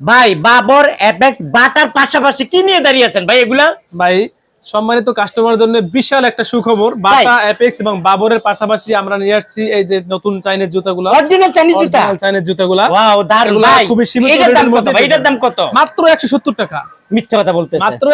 ভাই Babur apex butter পাশাপাশি কি নিয়ে দাঁড়িয়ে আছেন ভাই এগুলা? ভাই সম্মানিত কাস্টমার জন্য বিশাল একটা সুখবর। বাটা অ্যাপেক্স এবং বাবরের পাশাপাশি আমরা নিয়ে আসছি এই যে নতুন চাইনিজ জুতাগুলো। অরিজিনাল চাইনিজ জুতা? চাইনের জুতাগুলা। ওয়াও দারুণ এগুলা ভাই। খুবই সীমিত এটার দাম কত ভাই? এটার দাম কত? মাত্র একশো সত্তর টাকা। মিথ্যা কথা বলতেছে। মাত্র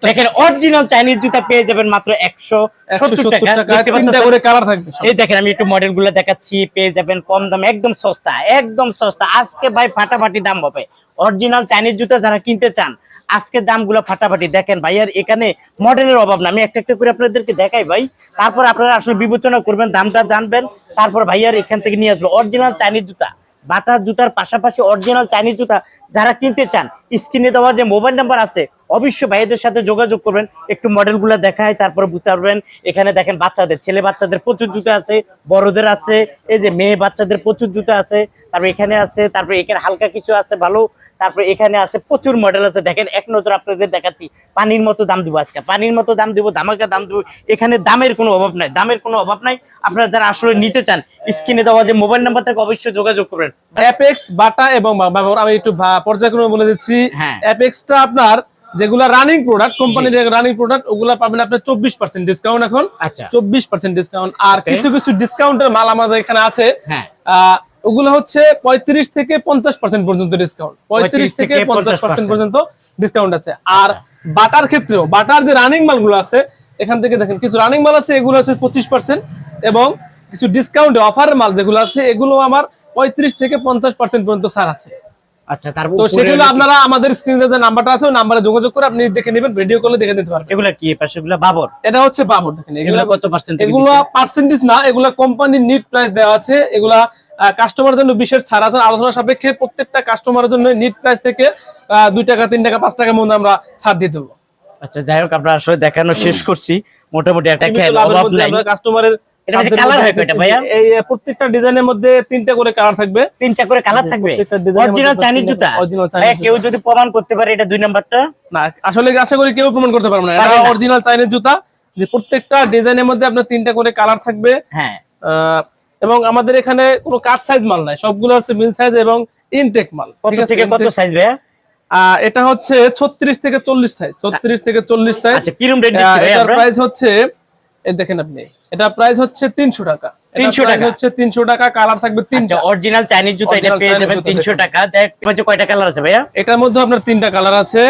টাকা। দেখেন অরিজিনাল চাইনিজ জুতা পেয়ে যাবেন মাত্র একশো একশো সত্তর সত্তর টাকা টাকা তিনটা করে কালার থাকবে এই দেখেন আমি একটু মডেলগুলো দেখাচ্ছি পেয়ে যাবেন কম দামে একদম সস্তা একদম সস্তা। আজকে ভাই ফাটাফাটি দাম হবে। অরিজিনাল চাইনিজ জুতা যারা কিনতে চান আজকে দামগুলো ফাটাফাটি। দেখেন ভাই আর এখানে মডেলের অভাব না। আমি একটা একটা করে আপনাদেরকে দেখাই ভাই। তারপর আপনারা আসলে বিবেচনা করবেন দামটা জানবেন। তারপর ভাইয়ার এখান থেকে নিয়ে আসব। অরিজিনাল চাইনিজ জুতা। বাটার জুতার পাশাপাশি অরিজিনাল চাইনিজ জুতা যারা কিনতে চান, স্ক্রিনে দেওয়ার যে মোবাইল নাম্বার আছে, অবশ্যই ভাইদের সাথে যোগাযোগ করবেন, একটু মডেলগুলো দেখায়, তারপরে বুঝতে পারবেন। এখানে দেখেন বাচ্চাদের, ছেলে বাচ্চাদের প্রচুর জুতো আছে, বড়দের আছে, এই যে মেয়ে বাচ্চাদের প্রচুর জুতো আছে, তারপর এখানে আছে, তারপর এখানে হালকা কিছু আছে ভালো তারপরে এখানে আছে প্রচুর মডেল আছে। দেখেন এক নজর আপনাদের দেখাচ্ছি। পানির মতো দাম দিব আজকে। পানির মতো দাম দিব ধামাকা দাম দিব। এখানে দামের কোনো অভাব নাই। দামের কোনো অভাব নাই। আপনারা যারা আসলে নিতে চান স্ক্রিনে দেওয়া যে মোবাইল নাম্বারটাকে অবশ্যই যোগাযোগ করবেন। অ্যাপেক্স বাটা এবং আমি একটু পর্যায়ক্রমে বলে দিচ্ছি। হ্যাঁ। অ্যাপেক্সটা আপনার যেগুলা রানিং প্রোডাক্ট কোম্পানির রানিং প্রোডাক্ট ওগুলা পাবেন আপনার চব্বিশ পার্সেন্ট ডিসকাউন্ট এখন। আচ্ছা। চব্বিশ পার্সেন্ট ডিসকাউন্ট আর. কিছু কিছু ডিসকাউন্টের মাল আমাদের এখানে আছে। হ্যাঁ। ওগুলো হচ্ছে পঁয়ত্রিশ থেকে পঞ্চাশ পার্সেন্ট পর্যন্ত ডিসকাউন্ট পঁয়ত্রিশ থেকে পঞ্চাশ পার্সেন্ট পর্যন্ত ডিসকাউন্ট আছে। আর আচ্ছা। বাটার ক্ষেত্রেও বাটার যে রানিং মালগুলো আছে এখান থেকে দেখেন কিছু রানিং মাল আছে এগুলো আছে পঁচিশ পার্সেন্ট এবং কিছু ডিসকাউন্ট অফারের মাল যেগুলো আছে এগুলো আমার পঁয়ত্রিশ থেকে পঞ্চাশ পার্সেন্ট পর্যন্ত ছাড় আছে। আচ্ছা তারপর তো সেগুলো আপনারা আমাদের স্ক্রিনে যে নাম্বারটা আছে ওই নাম্বারে যোগাযোগ করে আপনি দেখে নেবেন ভিডিও কলে দেখে নিতে পারবেন। এগুলা কি পাশে বাবর? এটা হচ্ছে বাবর দেখেন এগুলা কত পার্সেন্ট এগুলো পার্সেন্টেজ না এগুলা কোম্পানির নিট প্রাইস দেওয়া আছে এগুলা কাস্টমার জন্য বিশেষ ছাড় আছে। আলোচনা সাপেক্ষে প্রত্যেকটা কাস্টমারের জন্য নিট প্রাইস থেকে দুই টাকা তিন টাকা পাঁচ টাকার মধ্যে আমরা ছাড় দিয়ে দেবো। আচ্ছা যাই হোক আমরা আসলে দেখানো শেষ করছি। মোটামুটি একটা অভাব নাই। কাস্টমারের প্রত্যেকটা ডিজাইনের মধ্যে তিনটা করে কালার থাকবে। তিনটা করে কালার থাকবে? অরিজিনাল চাইনিজ জুতা। কেউ যদি প্রমাণ করতে পারে এটা দুই নাম্বারটা? না আসলে আশা করি কেউ প্রমাণ করতে পারবে না। এটা অরিজিনাল চাইনিজ জুতা। যে প্রত্যেকটা ডিজাইনের মধ্যে আপনার তিনটা করে কালার থাকবে। হ্যাঁ। এবং আমাদের এখানে কোনো কাট সাইজ মাল নাই। সবগুলো হচ্ছে মিল সাইজ এবং ইনটেক মাল। কত থেকে কত সাইজ ভাইয়া? এটা হচ্ছে ছত্রিশ থেকে চল্লিশ সাইজ ছত্রিশ থেকে চল্লিশ সাইজ আচ্ছা কিরম রেট দিচ্ছি ভাই এটার প্রাইস হচ্ছে এই দেখেন আপনি এটা প্রাইস হচ্ছে তিনশো টাকা। 300 টাকা? হচ্ছে তিনশো টাকা কালার থাকবে তিনটা। আচ্ছা অরিজিনাল চাইনিজ জুতা এটা পেয়ে যাবেন জুতা তিনশো দেখুন। টাকা। কয়টা কালার আছে ভাইয়া? এটার মধ্যে আপনার তিনটা কালার আছে।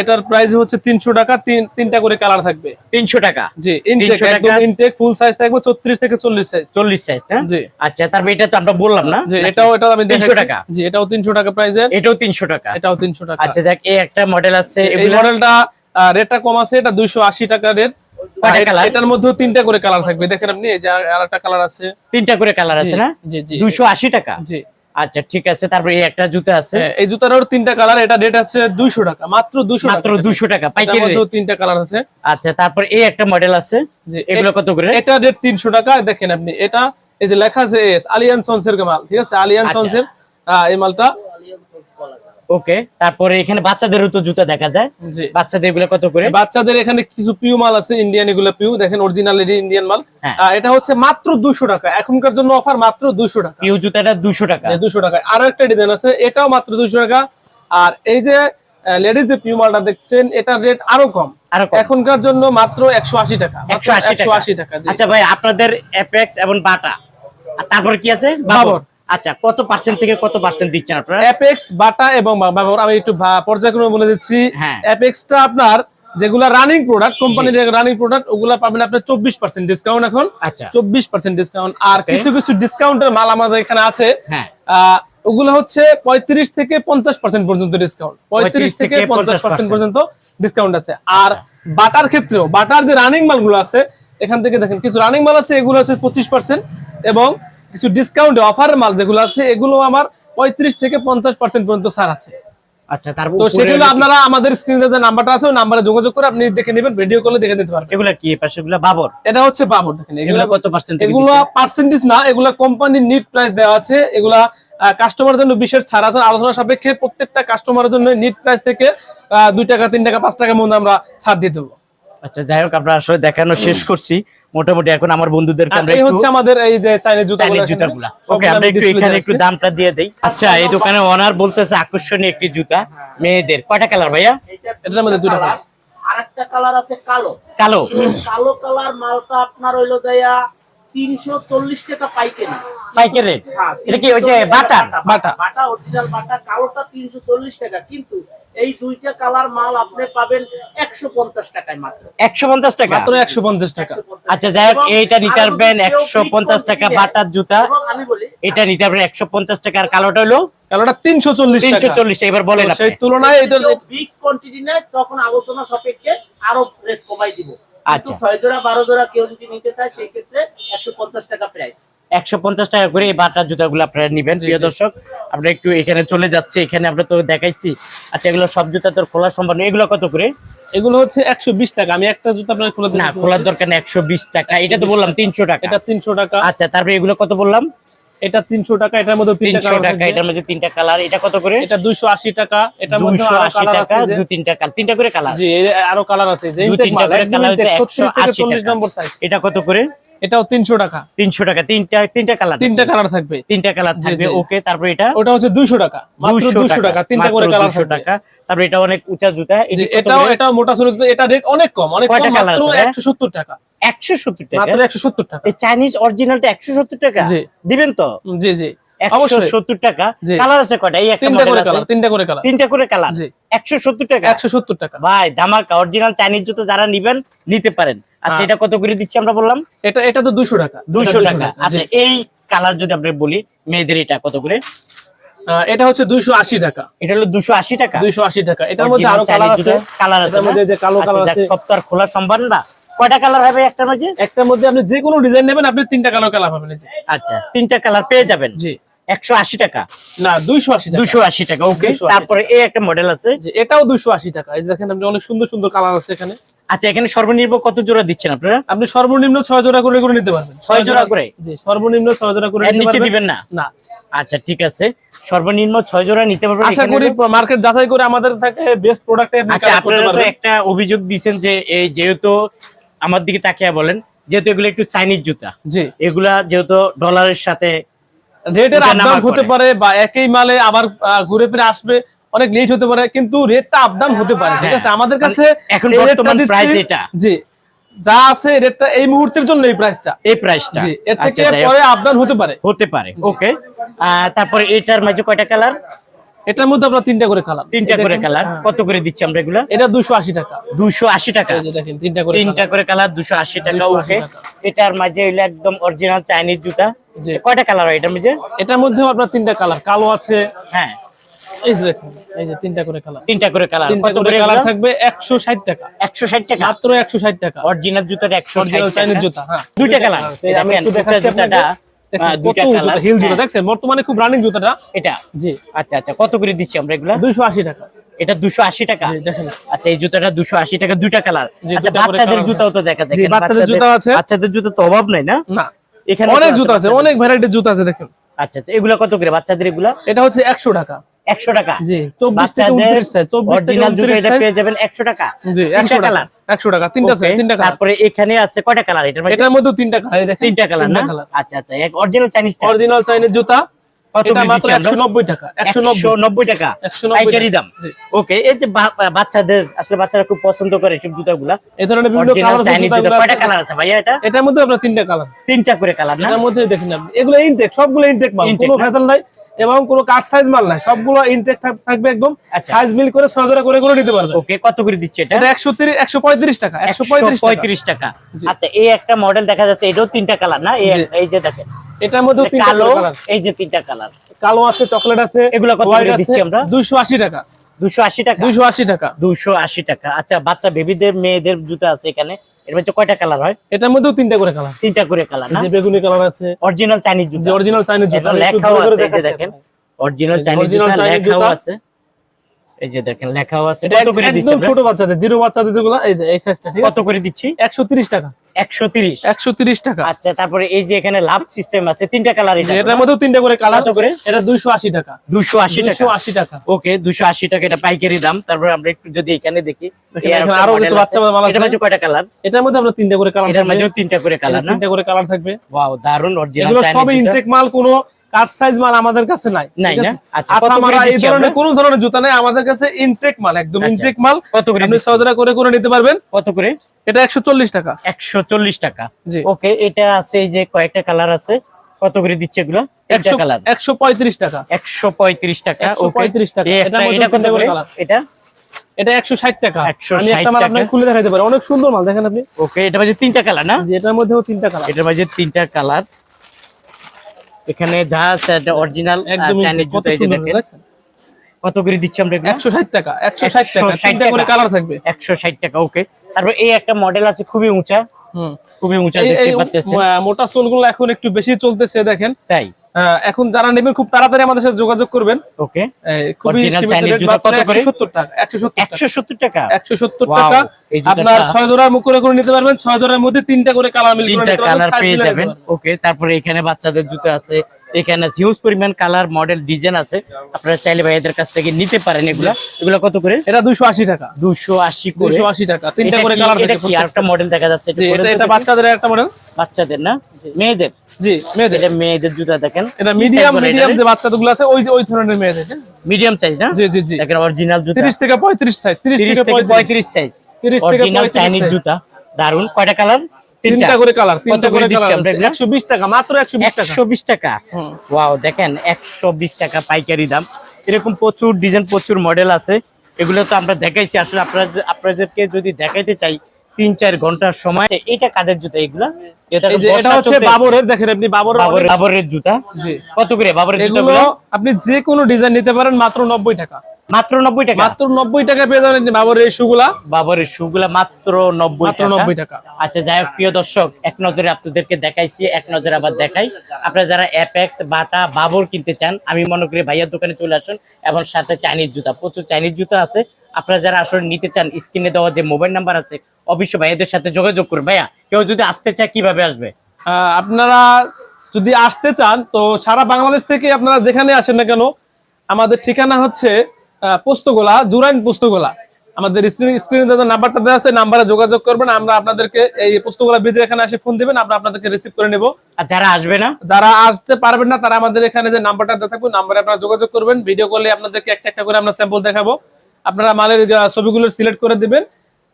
এটার প্রাইস হচ্ছে তিনশো টাকা তিন তিনটা করে কালার থাকবে। তিনশো টাকা? জি ইনটেক 300 একদম টাকা। ইনটেক ফুল সাইজ থাকবে ছত্রিশ থেকে চল্লিশ সাইজ চল্লিশ সাইজ জি। আচ্ছা তারপর এটা তো আমরা বললাম না? জি এটাও এটাও আমি 300 দেখাচ্ছি। টাকা? জি এটাও তিনশো টাকা প্রাইসের এটাও তিনশো টাকা? এটাও তিনশো টাকা। আচ্ছা যাক এই একটা মডেল আছে এই মডেলটা রেটটা কম আছে এটা দুইশো আশি টাকা রেট এটার মধ্যেও তিনটা করে কালার থাকবে। দেখেন আপনি আর- আর একটা কালার আছে। তিনটা করে কালার আছে না? জি জি। দুইশো আশি টাকা? জি। আচ্ছা ঠিক আছে তারপর এই একটা জুতা আছে। এই এই জুতারও তিনটা কালার এটা রেট আছে দুইশো টাকা মাত্র দুইশো মাত্র 200 টাকা পাইকারি মধ্যেও তিনটা কালার আছে। আচ্ছা তারপর এই একটা মডেল আছে যে এগুলো কত করে? এটা রেট তিনশো টাকা দেখেন আপনি এটা এই যে লেখা আছে এস আলিয়ান সনসের মাল ঠিক আছে? আলিয়ান সনসের সন্সের এই মালটা ওকে তারপরে এখানে বাচ্চাদেরও তো জুতা দেখা যায়। বাচ্চাদের এগুলো কত করে? বাচ্চাদের এখানে কিছু পিউ মাল আছে ইন্ডিয়ান এগুলো পিউ। দেখেন অরিজিনাল ইন্ডিয়ান মাল। হ্যাঁ। এটা হচ্ছে মাত্র দুশো টাকা। এখনকার জন্য অফার মাত্র দুশো টাকা। পিউ জুতাটা দুশো টাকা। দুশো টাকা আরও একটা ডিজাইন আছে এটাও মাত্র দুশো টাকা। আর এই যে লেডিস যে পিউ মালটা দেখছেন এটার রেট আরও কম। আরও এখনকার জন্য মাত্র একশো আশি টাকা। একশো আশি একশো টাকা আশি আচ্ছা ভাই আপনাদের অ্যাপেক্স এবং বাটা আর তারপর কি আছে? বাবর। আচ্ছা কত পার্সেন্ট থেকে কত পার্সেন্ট দিচ্ছেন আপনারা? অ্যাপেক্স বাটা এবং আমি একটু পর্যায়ক্রমে বলে দিচ্ছি। হ্যাঁ। অ্যাপেক্সটা আপনার যেগুলা রানিং প্রোডাক্ট কোম্পানির রানিং প্রোডাক্ট ওগুলা পাবেন আপনার চব্বিশ পার্সেন্ট ডিসকাউন্ট এখন। আচ্ছা। চব্বিশ পার্সেন্ট ডিসকাউন্ট আর কিছু কিছু ডিসকাউন্টের মাল আমাদের এখানে আছে। হ্যাঁ। ওগুলো হচ্ছে পঁয়ত্রিশ থেকে পঞ্চাশ পার্সেন্ট পর্যন্ত ডিসকাউন্ট পঁয়ত্রিশ থেকে পঞ্চাশ 50% পার্সেন্ট পর্যন্ত ডিসকাউন্ট আছে। আর আচ্ছা। বাটার ক্ষেত্রেও বাটার যে রানিং মালগুলো আছে এখান থেকে দেখেন কিছু রানিং মাল আছে এগুলো আছে পঁচিশ পার্সেন্ট এবং কিছু ডিসকাউন্ট অফার মাল যেগুলো আছে এগুলো আমার পঁয়ত্রিশ থেকে পঞ্চাশ পার্সেন্ট পর্যন্ত ছাড় আছে। আচ্ছা তারপর তো সেগুলো আপনারা আমাদের স্ক্রিনে যে নাম্বারটা আছে ওই নাম্বারে যোগাযোগ করে আপনি দেখে নেবেন ভিডিও কলে দেখে নিতে পারবেন। এগুলা কি পাশে বাবর? এটা হচ্ছে বাবর দেখেন এগুলো কত পার্সেন্ট এগুলো পার্সেন্টেজ না এগুলা কোম্পানির নিট প্রাইস দেওয়া আছে এগুলা কাস্টমারের জন্য বিশেষ ছাড় আছে। আলোচনা সাপেক্ষে প্রত্যেকটা কাস্টমারের জন্য নিট প্রাইস থেকে দুই টাকা তিন টাকা পাঁচ টাকার মধ্যে আমরা ছাড় দিয়ে দেবো। আচ্ছা যাই হোক আমরা আসলে দেখানো শেষ করছি। মোটামুটি এখন আমার বন্ধুদের এই হচ্ছে আমাদের এই যে চাইনিজ জুতাগুলো জুতাগুলো। ওকে আমরা একটু এখানে একটু দামটা দিয়ে দেই। আচ্ছা এই দোকানে ওনার বলতেছে আকর্ষণীয় একটি জুতা। মেয়েদের। কয়টা কালার ভাইয়া? এটার মধ্যে দুটো কালার আরেকটা কালার আছে কালো। কালো। কালো কালার মালটা আপনার হইল দেয়া 340 টাকা পাইকারি। পাইকারি? হ্যাঁ, এটা কি ওই যে বাটা বাটা বাটা অরিজিনাল বাটা কালোটা 340 টাকা। কিন্তু এই দুইটা কালার মাল আপনি পাবেন 150 টাকায় মাত্র। 150 টাকা? মাত্র 150 টাকা। আচ্ছা যাই হোক এইটা নিতে পারবেন 150 টাকা বাটার জুতা। আমি বলি এটা নিতে পারবেন 150 টাকা। আর কালোটা হলো? কালোটা 340 টাকা। 340 টাকা। এবার বলেন আপনি সেই তুলনায় এটা বিগ কোয়ান্টিটি না তখন আলোচনা সাপেক্ষে আরও রেট কমাই দিব। আচ্ছা। 6 জোড়া 12 জোড়া কেউ যদি নিতে চায় সেই ক্ষেত্রে একশো পঞ্চাশ টাকা প্রাইস টাকা করে এই বাটার জুতাগুলো আপনারা নিবেন প্রিয় দর্শক। আমরা একটু এখানে চলে যাচ্ছি এখানে আমরা তো দেখাইছি। আচ্ছা এগুলো সব জুতা তোর খোলা সম্ভব নয়। এগুলো কত করে? এগুলো হচ্ছে একশো বিশ টাকা। আমি একটা জুতা আপনার খুলে না খোলার দরকার একশো বিশ টাকা। এটা তো বললাম তিনশো টাকা। এটা তিনশো টাকা। আচ্ছা তারপরে এগুলো কত বললাম? এটা তিনশো টাকা এটার মধ্যে তিনটা কালার টাকা এটার মধ্যে তিনটা কালার এটা কত করে? এটা দুইশো আশি টাকা এটার মধ্যে দুশো আরও আশি কালার টাকা আছে দু তিনটা কালার তিনটা করে কালার জি আরও কালার আছে। যে তিনটা মাল, করে একদম কালার intake, হচ্ছে 36 থেকে 180 চল্লিশ টাকা। নম্বর সাইজ এটা কত করে? এটাও তিনশো টাকা। তিনশো টাকা তিনটা তিনটা কালার তিনটা কালার থাকবে। তিনটা কালার থাকবে ওকে তারপর এটা? ওটা হচ্ছে দুইশো টাকা মাত্র টাকা তিনটা করে কালার 200 টাকা। তারপর এটা অনেক উঁচা জুতা এটাও এটা মোটা ছিল এটা রেট অনেক কম অনেক কম মাত্র আছে, হ্যাঁ? একশো সত্তর টাকা। একশো সত্তর টাকা? মাত্র একশো সত্তর টাকা। এই চাইনিজ অরিজিনালটা একশো সত্তর টাকা? জি। দিবেন তো? জি জি। একশো অবশ্যই সত্তর টাকা। জি। কালার আছে কয়টা? এই একটা তিনটা করে কালার তিনটা করে কালার তিনটা করে কালার জি। একশো সত্তর টাকা? ভাই ধামাকা অরিজিনাল চাইনিজ জুতো যারা নিবেন নিতে পারেন। আচ্ছা হ্যাঁ। এটা কত করে দিচ্ছি আমরা বললাম? এটা এটা তো দুইশো টাকা। দুইশো এটা টাকা। আচ্ছা এই কালার যদি আমরা বলি মেয়েদের এটা কত করে? এটা হচ্ছে দুইশো আশি টাকা। এটা হলো দুশো আশি টাকা? দুইশো আশি টাকা। এটার মধ্যে আরও কালার আছে। কালার আছে এটার মধ্যে যে কালো আচ্ছা, কালার আছে। আর খোলা সম্ভব না। কয়টা কালার হবে একটার মধ্যে? আপনি যে কোনো ডিজাইন নেবেন আপনি তিনটা কালার কালার পাবেন আচ্ছা তিনটা কালার পেয়ে যাবেন। জি। একশো আশি টাকা। না দুইশো আশি টাকা। দুশো আশি টাকা ওকে তারপরে এই একটা মডেল আছে। এটাও দুইশো আশি টাকা। এই দেখেন আপনি অনেক সুন্দর সুন্দর কালার আছে এখানে। আচ্ছা এখানে সর্বনিম্ন কত জোড়া দিচ্ছেন আপনারা? আপনি সর্বনিম্ন ছয় জোড়া করে করে নিতে পারবেন। ছয় জোড়া করে? জি সর্বনিম্ন ছয় জোড়া করে নিতে নিচে দিবেন না? না। আচ্ছা ঠিক আছে। সর্বনিম্ন ছয় জোড়া নিতে পারবেন আশা করি মার্কেট যাচাই করে আমাদের থেকে বেস্ট প্রোডাক্ট আপনি আচ্ছা করতে আপনারা তো একটা অভিযোগ দিচ্ছেন যে এই যেহেতু আমার দিকে তাকিয়ে বলেন যেহেতু এগুলো একটু চাইনিজ জুতা জি। এগুলা যেহেতু ডলারের সাথে রেটের ওঠা আপ হতে পারে। বা একই মালে আবার ঘুরে ফিরে আসবে অনেক লেট হতে পারে কিন্তু রেটটা আপ ডাউন হতে পারে ঠিক হ্যাঁ। আছে আমাদের কাছে এখন বর্তমান price এটা। জি। যা আছে রেটটা এই মুহূর্তের জন্য এই প্রাইসটা এই প্রাইসটা জি এর থেকে আচ্ছা পরে আপ ডাউন হতে পারে। হতে পারে ওকে তারপরে এটার মাঝে কয়টা কালার এটার মধ্যে আপনার তিনটা করে কালার তিনটা করে কালার কত করে দিচ্ছি আমরা এগুলা? এটা দুশো আশি টাকা। দুশো আশি টাকা। এই যে দেখেন তিনটা করে তিনটা করে কালার দুশো আশি টাকা ওকে এটার মাঝে হইল একদম অরিজিনাল চাইনিজ জুতা। কয়টা কালার হয় এটার colour। এটার মধ্যেও আপনার তিনটা কালার কালো আছে। হ্যাঁ। এই যে দেখেন এই যে তিনটা করে কালার তিনটা করে কালার তিনটা করে করে কালার থাকবে একশো ষাট টাকা। একশো ষাট টাকা? মাত্র একশো ষাট টাকা। অরিজিনাল জুতাটা একশো অরিজিনাল জুতা হ্যাঁ। দুইটা কালার আমি একটু দেখাচ্ছি জুতাটা আপনাকে। দেখেন, আহ, দুইটা কালার হিল জুতা দেখছেন? বর্তমানে খুব রানিং জুতাটা। এটা? জি। আচ্ছা আচ্ছা কত করে দিচ্ছি আমরা এগুলা? দুইশো আশি টাকা। এটা দুশো আশি টাকা? আচ্ছা এই জুতাটা দুশো আশি টাকা দুইটা কালার আচ্ছা বাচ্চাদের colour জুতাও তো দেখা যায়। বাচ্চাদের জুতা আছে। বাচ্চাদের জুতা তো অভাব নাই না? না। এখানে অনেক জুতা আছে অনেক ভ্যারাইটির জুতা আছে দেখেন। আচ্ছা আচ্ছা এগুলা কত করে বাচ্চাদের এগুলা? এটা হচ্ছে একশো টাকা। একশো টাকা? জি চব্বিশ থেকে বাচ্চাদের উনত্রিশ সাইজ চব্বিশ থেকে অরিজিনাল জুতা উনত্রিশ এটা পেয়ে যাবেন একশো টাকা। জি তিনটা একশো টাকা কালার? একশো টাকা তিনটা সাইজ তিনটা কালার। তারপরে এখানে আছে কয়টা কালার এটার মধ্যে? এটার মধ্যে তিনটা কালার তিনটা কালার না? আচ্ছা আচ্ছা এক অরিজিনাল চাইনিজ অরিজিনাল চাইনিজ জুতা বাচ্চাদের আসলে বাচ্চারা খুব পছন্দ করে এসব জুতাগুলা। এই ধরনের কালার আছে? ভাইয়া এটা? এটার মধ্যে আপনার তিনটা কালার তিনটা করে কালার এটার মধ্যে দেখেন এগুলো ইনটেক সবগুলো ইনটেক কোনো? ভেজাল নাই। এবং কোনো কাট সাইজ মাল নাই। সবগুলো ইনটেক থাকবে একদম। আচ্ছা। সাইজ মিল করে সজরা করে করে নিতে পারবে। ওকে কত করে দিচ্ছে এটা? এটা একশো তিরিশ একশো পঁয়ত্রিশ টাকা। একশো একশো পঁয়ত্রিশ পঁয়ত্রিশ টাকা আচ্ছা এই একটা মডেল দেখা যাচ্ছে এটাও তিনটা কালার না? এই এই যে দেখেন। এটার মধ্যে এটা কালো এই যে তিনটা কালার কালো আছে চকলেট আছে এগুলো কত করে দিচ্ছি আমরা? দুইশো আশি টাকা। দুশো আশি টাকা? দুইশো আশি টাকা। দুশো আশি টাকা। আচ্ছা বাচ্চা বেবিদের মেয়েদের জুতা আছে এখানে। এর মধ্যে কয়টা কালার হয়? এটার মধ্যেও তিনটা করে কালার তিনটা করে কালার না? বেগুনি কালার আছে। অরিজিনাল চাইনিজ জুতা। অরিজিনাল চাইনিজ এটা লেখাও আছে এই যে দেখেন। অরিজিনাল চাইনিজ Original জুতা লেখাও আছে। এই যে দেখেন লেখাও আছে। কত করে দিচ্ছি একদম ছোট বাচ্চাদের জিরো বাচ্চাদের যেগুলো এই যে এই সাইজটা ঠিক কত করে দিচ্ছি? একশো তিরিশ টাকা। একশো তিরিশ। একশো তিরিশ টাকা। আচ্ছা তারপরে এই যে এখানে লাভ সিস্টেম আছে তিনটা কালার জি, এটা। এটার মধ্যেও তিনটা করে কালার করে? এটা টাকা। টাকা। ওকে দুশো আশি টাকা এটা পাইকারি দাম। তারপরে আমরা একটু যদি এখানে দেখি আর এখানে আরও কিছু বাচ্চা মাল আছে। এটার মধ্যে কয়টা কালার এটার মধ্যে আমরা তিনটা করে কালার এটার মধ্যে তিনটা করে কালার না? তিনটা করে কালার থাকবে। ওয়াও দারুণ অরিজিনাল সব ইনটেক মাল কোনো কাট সাইজ মাল আমাদের কাছে নাই নাই না? আচ্ছা, আঠা কত করে মারা এই ধরনের আমরা? কোনো ধরনের জুতা নাই আমাদের কাছে ইনটেক মাল একদম আচ্ছা। ইনটেক মাল। কত করে আপনি? সহজরা করে করে নিতে পারবেন। কত করে? এটা একশো চল্লিশ টাকা। একশো চল্লিশ টাকা। জি। ওকে এটা আছে এই যে কয়েকটা কালার আছে। কত করে দিচ্ছে এগুলো? একটা কালার। একশো পঁয়ত্রিশ টাকা। একশো পঁয়ত্রিশ টাকা একশো okay। পঁয়ত্রিশ টাকা। মধ্যে এটা কত করে? এটা? এটা একশো ষাট টাকা। 160 আমি একটা মাল। আপনাকে খুলে দেখাতে পারি। অনেক সুন্দর মাল দেখেন আপনি। ওকে এটা মাঝে তিনটা কালার না? এটার মধ্যেও তিনটা কালার। এটার মাঝে তিনটা কালার। এখানে যা আছে এটা অরিজিনাল একদম চাইনিজ জুতা এই যে দেখেন। কত করে দিচ্ছি আমরা এগুলো? একশো ষাট টাকা একশো ষাট টাকা 160 তিনটা করে কালার থাকবে। একশো ষাট টাকা ওকে তারপর এই একটা মডেল আছে খুবই উঁচা। হুম। খুবই উঁচা দেখতে পাচ্ছেন। মোটা সোলগুলো এখন একটু বেশি চলতেছে দেখেন। তাই? এখন যারা নেবেন খুব তাড়াতাড়ি আমাদের সাথে যোগাযোগ করবেন। ওকে। খুবই কত করে? 170 টাকা একশো সত্তর টাকা। 170 Wow, টাকা। আপনার ছয় জোড়া মুখ করে করে নিতে পারবেন ছয় জোড়ার মধ্যে তিনটা করে কালার মিল তিনটা কালার পেয়ে যাবেন। ওকে তারপরে এখানে বাচ্চাদের জুতো আছে এখানে হিউজ পরিমাণ কালার মডেল ডিজাইন আছে। আপনারা চাইলে ভাইয়াদের কাছ থেকে নিতে পারেন এগুলা। এগুলো কত করে? এটা 280 টাকা। দুশো আশি করে। 280 টাকা। তিনটা করে কালার এটা কি আরেকটা মডেল দেখা যাচ্ছে? একটু এটা এটা বাচ্চাদের একটা মডেল বাচ্চাদের না? মেয়েদের? জি মেয়েদের। এটা মেয়েদের জুতা দেখেন। এটা মিডিয়াম মিডিয়াম যে বাচ্চাগুলো আছে ওই ওই ধরনের মেয়েদের হ্যাঁ? মিডিয়াম সাইজ না? জি জি জি। দেখেন অরিজিনাল জুতা। 30 থেকে 35 সাইজ 30 30 থেকে থেকে 35 সাইজ 30 থেকে অরিজিনাল 35 চাইনিজ জুতা। দারুণ কয়টা কালার তিনটা করে কালার তিনটা করে কালার 120 টাকা মাত্র 120 টাকা। একশো বিশ টাকা। ওয়াও দেখেন একশো বিশ টাকা পাইকারি দাম। এরকম প্রচুর ডিজাইন প্রচুর মডেল আছে। এগুলো তো আমরা দেখাইছি। আসলে আপনারা আপনাদেরকে যদি দেখাইতে চাই তিন চার ঘণ্টার সময় এটা কাদের জুতা এগুলা? এটা এটা হচ্ছে বাবরের দেখেন আপনি বাবরের জুতা। কত করে বাবরের জুতাগুলো? আপনি যে কোনো ডিজাইন নিতে পারেন মাত্র 90 টাকা। মাত্র নব্বই টাকা। মাত্র 90 টাকা পেয়ে যাবেন এই বাবরের এই শুগুলা বাবরের শুগুলা মাত্র নব্বই মাত্র টাকা। 90 টাকা। আচ্ছা যাই হোক প্রিয় দর্শক এক নজরে আপনাদেরকে দেখাইছি এক নজরে আবার দেখাই। আপনারা যারা অ্যাপেক্স বাটা বাবর কিনতে চান আমি মনে করি ভাইয়ার দোকানে চলে আসুন এবং সাথে চাইনিজ জুতা প্রচুর চাইনিজ জুতা আছে। আপনারা যারা আসলে নিতে চান স্ক্রিনে দেওয়া যে মোবাইল নাম্বার আছে অবশ্যই ভাইয়াদের সাথে যোগাযোগ করুন। ভাইয়া কেউ যদি আসতে চায় কীভাবে আসবে? আহ, আপনারা যদি আসতে চান তো সারা বাংলাদেশ থেকে আপনারা যেখানে আসেন না কেন আমাদের ঠিকানা হচ্ছে পোস্তগোলা জুরাইন পোস্তগোলা। আমাদের স্ক্রিনে নাম্বারটা দেওয়া আছে নাম্বারে যোগাযোগ করবেন আমরা আপনাদেরকে এই পোস্তগোলা ব্রিজে এখানে এসে ফোন দিবেন আমরা আপনাদেরকে রিসিভ করে নেব। আর যারা আসবে না? যারা আসতে পারবেন না তারা আমাদের এখানে যে নাম্বারটা দেওয়া থাকবে নাম্বারে আপনারা যোগাযোগ করবেন। ভিডিও কলে আপনাদেরকে একটা একটা করে আমরা স্যাম্পল দেখাবো। আপনারা মালের ছবিগুলো সিলেক্ট করে দিবেন।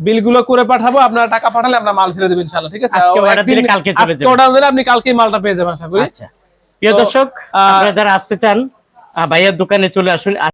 বিলগুলো করে পাঠাবো আপনারা টাকা পাঠালে আমরা মাল ছেড়ে দেবেন ইনশাআল্লাহ ঠিক আছে? আজকে একদিন- দিলে কালকে চলে যাবে। order দিলে আপনি কালকেই মালটা পেয়ে যাবেন আশা করি। আচ্ছা। প্রিয় দর্শক আপনারা যারা আসতে চান ভাইয়ার দোকানে চলে আসুন।